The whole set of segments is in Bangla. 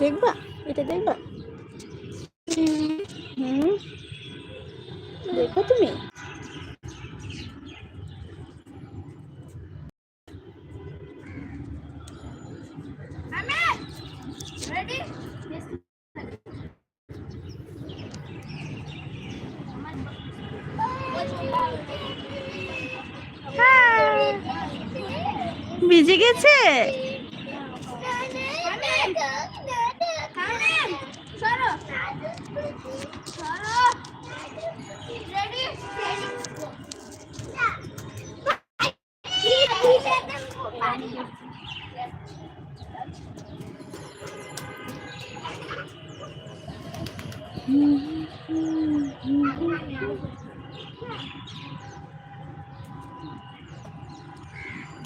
দেখবা? এটা দেখবা? হুম। দেখো তুমি? ভিজে গেছে?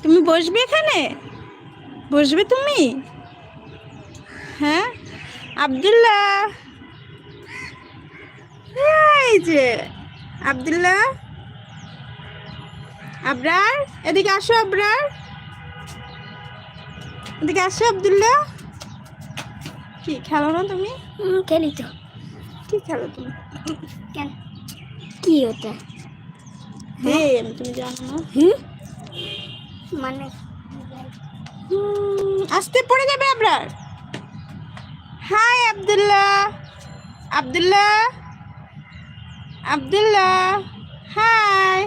তুমি বসবে এখানে? বসবে তুমি? হ্যাঁ? আব্দুল্লাহ! এই যে আব্দুল্লাহ। আবরার এদিকে আসো আবরার। এদিকে আসো আব্দুল্লাহ। কি খেলো না তুমি? খেলি তো। কি খেলো তুমি? কেন? কি ওটা? গেম তুমি জানো না। হুম? মানে? আস্তে পড়ে যাবে আবরার। হাই আব্দুল্লাহ। আব্দুল্লাহ। আব্দুল্লাহ হাই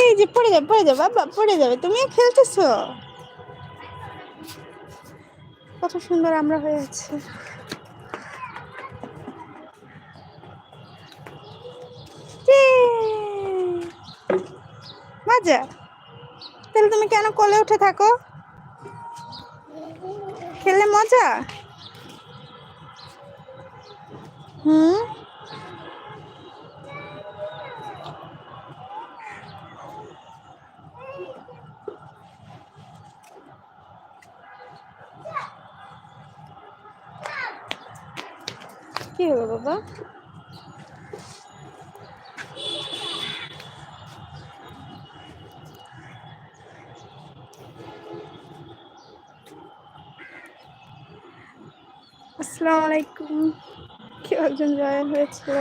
এই যে পড়ে যাবে পড়ে যাবে, বাবা, পড়ে যাবে। তুমিও খেলতেছো? কত সুন্দর আমরা হয়ে আছি। ইয়ে! মজা, তাহলে তুমি কেন কোলে উঠে থাকো? খেললে মজা? হুম? কি হলো বাবা? আসসালামু আলাইকুম। কেউ একজন জয়েন হয়েছিল?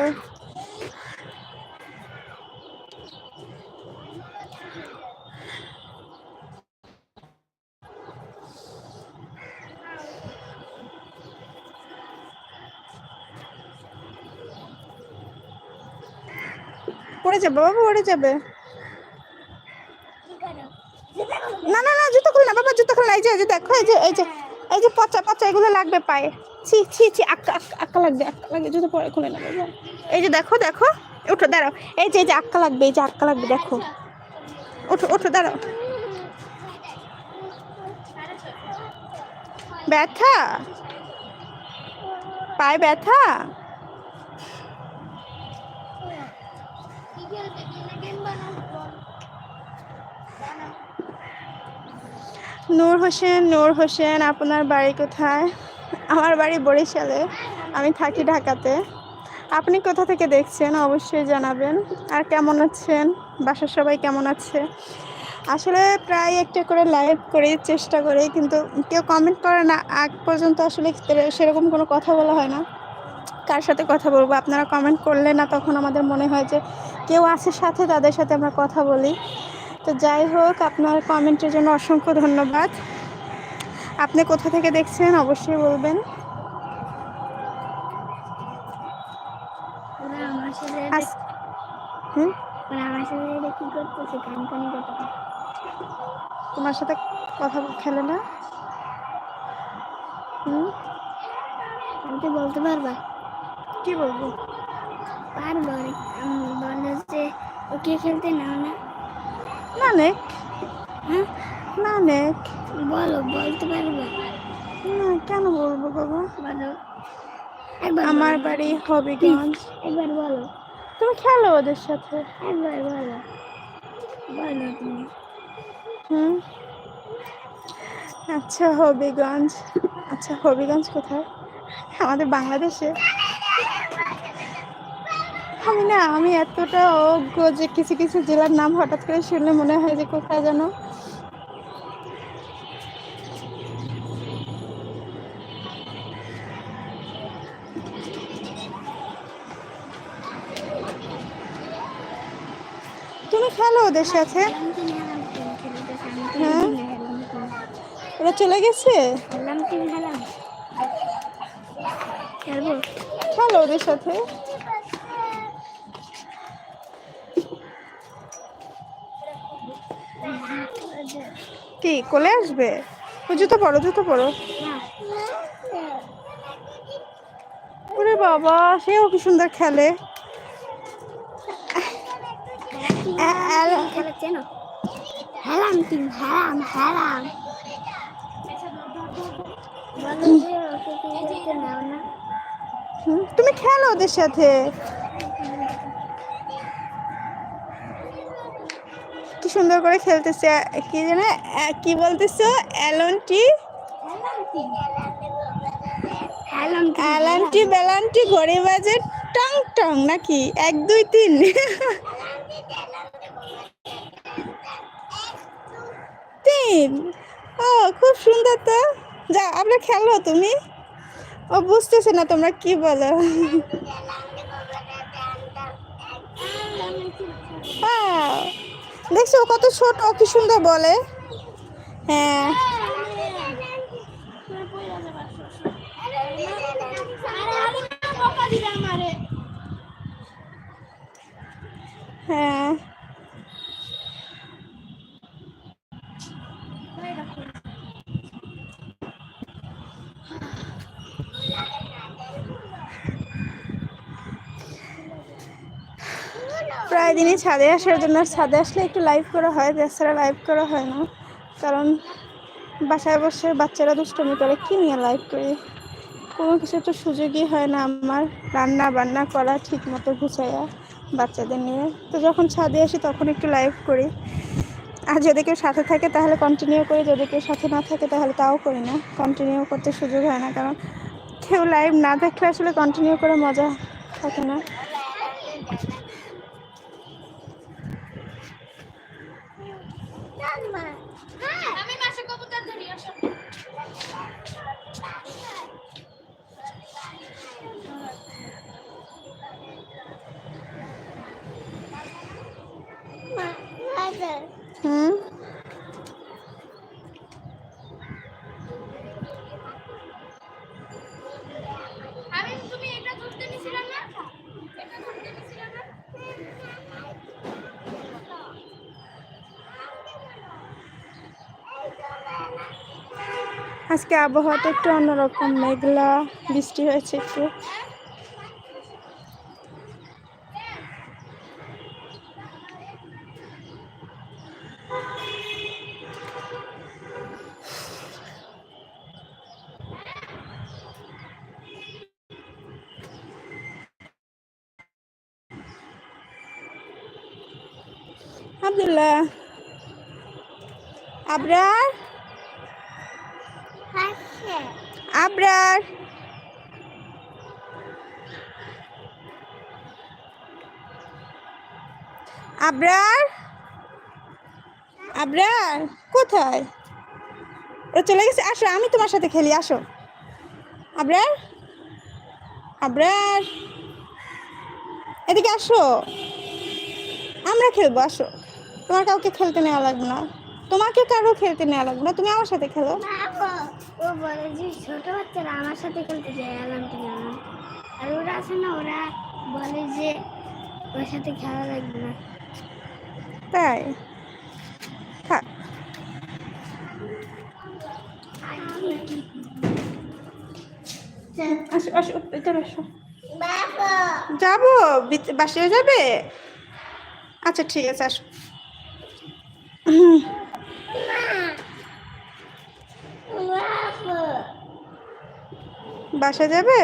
পড়ে যাবে, বাবা পড়ে যাবে। না না না, জুতো খুলে না, বাবা, জুতো খুলে এই যে এই যে দেখো, এই যে এই যে এই যে পচা পচা এগুলো লাগবে পায়ে। ছি ছি ছি, আক্কা আক্কা লাগবে আক্কা লাগবে, জুতো পরে খুলে না, বাবা। এই যে দেখো দেখো ওঠো দাঁড়াও। এই যে এই যে আক্কা লাগবে, এই যে আক্কা লাগবে, দেখো। ওঠো ওঠো দাঁড়াও। ব্যথা? পায়ে ব্যথা? নূর হোসেন নূর হোসেন, আপনার বাড়ি কোথায়? আমার বাড়ি বরিশালে। আমি থাকি ঢাকাতে। আপনি কোথা থেকে দেখছেন? অবশ্যই জানাবেন। আর কেমন আছেন? বাসার সবাই কেমন আছে? আসলে প্রায় একটা করে লাইভ করি, চেষ্টা করি, কিন্তু কেউ কমেন্ট করে না। আগ পর্যন্ত আসলে সেরকম কোনো কথা বলা হয় না। কার সাথে কথা বলব? আপনারা কমেন্ট করলে না তখন আমাদের মনে হয় যে কেউ আছে সাথে, তাদের সাথে আমরা কথা বলি। তো যাই হোক আপনার কমেন্টের জন্য অসংখ্য ধন্যবাদ। আপনি কোথা থেকে দেখছেন অবশ্যই বলবেন। ওরা আমার সাথে হুম? ওরা আমার সাথে এটা কি করতেছে কান কানি তোমার সাথে কথা খেলে না? হুম? বলতে পারবা? কি বলব? পারব বলো যে ওকে খেলতে নাও না। না নে হ্যাঁ? না নে বলো বলতে পারবা? না কেন বলব বাবা? বলো। আমার বাড়ি হবিগঞ্জ। একবার বলো। তুমি খেলো ওদের সাথে? একবার বলো। বলো তুমি। হুম? আচ্ছা হবিগঞ্জ। আচ্ছা হবিগঞ্জ কোথায়? আমাদের বাংলাদেশে। আমি না আমি এতটা অজ্ঞ যে কিছু কিছু জেলার নাম হঠাৎ করে শুনলে মনে হয় যে কোথায় যেন। তুমি খেলো ওদের সাথে? হ্যাঁ? ওরা চলে গেছে? খেলো ওদের সাথে? কি? কোলে আসবে? ও জুতো পরো জুতো পরো। ওরে বাবা, সেও কি সুন্দর খেলে। তুমি খেলো ওদের সাথে। সুন্দর করে খেলতেছে কি যেন কি বলতেছো? অ্যালনটি অ্যালান্টি বেলান্টি ঘড়ি বাজে টং টং নাকি? এক দুই তিন। তিন। ও খুব সুন্দর তো। যা আমরা খেলো তুমি? ও বুঝতেছে না তোমরা কি বলো। Wow! দেখছ কত ছোট কি সুন্দর বলে? হ্যাঁ। হ্যাঁ প্রায় দিনই ছাদে আসার জন্য ছাদে আসলে একটু লাইভ করা হয় তাছাড়া লাইভ করা হয় না। কারণ বাসায় বসে বাচ্চারা দুষ্টমি করে, কি নিয়ে লাইভ করি? কোনো কিছু তো সুযোগই হয় না আমার। রান্না বান্না করা ঠিক মতো গুছাইয়া বাচ্চাদের নিয়ে। তো যখন ছাদে আসি তখন একটু লাইভ করি। আর যদি কেউ সাথে থাকে তাহলে কন্টিনিউ করি, যদি কেউ সাথে না থাকে তাহলে তাও করি না। কন্টিনিউ করতে সুযোগ হয় না, কারণ কেউ লাইভ না দেখলে আসলে কন্টিনিউ করে মজা থাকে না আমি মাসে কবুতর ধরি আসো হুম আমি তুমি এটা ধরতে নিছিলাম না এটা ধরতে নিছিলাম না? আজকে আবহাওয়াটা একটু অন্যরকম মেঘলা বৃষ্টি হয়েছে একটু। আব্দুল্লাহ আবরার? আবরার। আবরার? আবরার, কোথায়? ও চলে গেছে, আসো, আমি তোমার সাথে খেলি, আসো। আবরার? আবরার। এদিকে আসো। আমরা খেলব, আসো। তোমার কাউকে খেলতে নেওয়া লাগবে না। তোমাকে কারও খেলতে নেওয়া লাগবে না। তুমি আমার সাথে খেলো। ও বলে যে ছোট বাচ্চারা আমার সাথে খেলতে যায় আর ওরা আছে না ওরা বলে যে ওর সাথে খেলা লাগবে না। তাই? থাক। আসো আসো ভিতরে আসো। যাব? বাসায় যাবে? আচ্ছা ঠিক আছে আসো। বাসায় যাবে?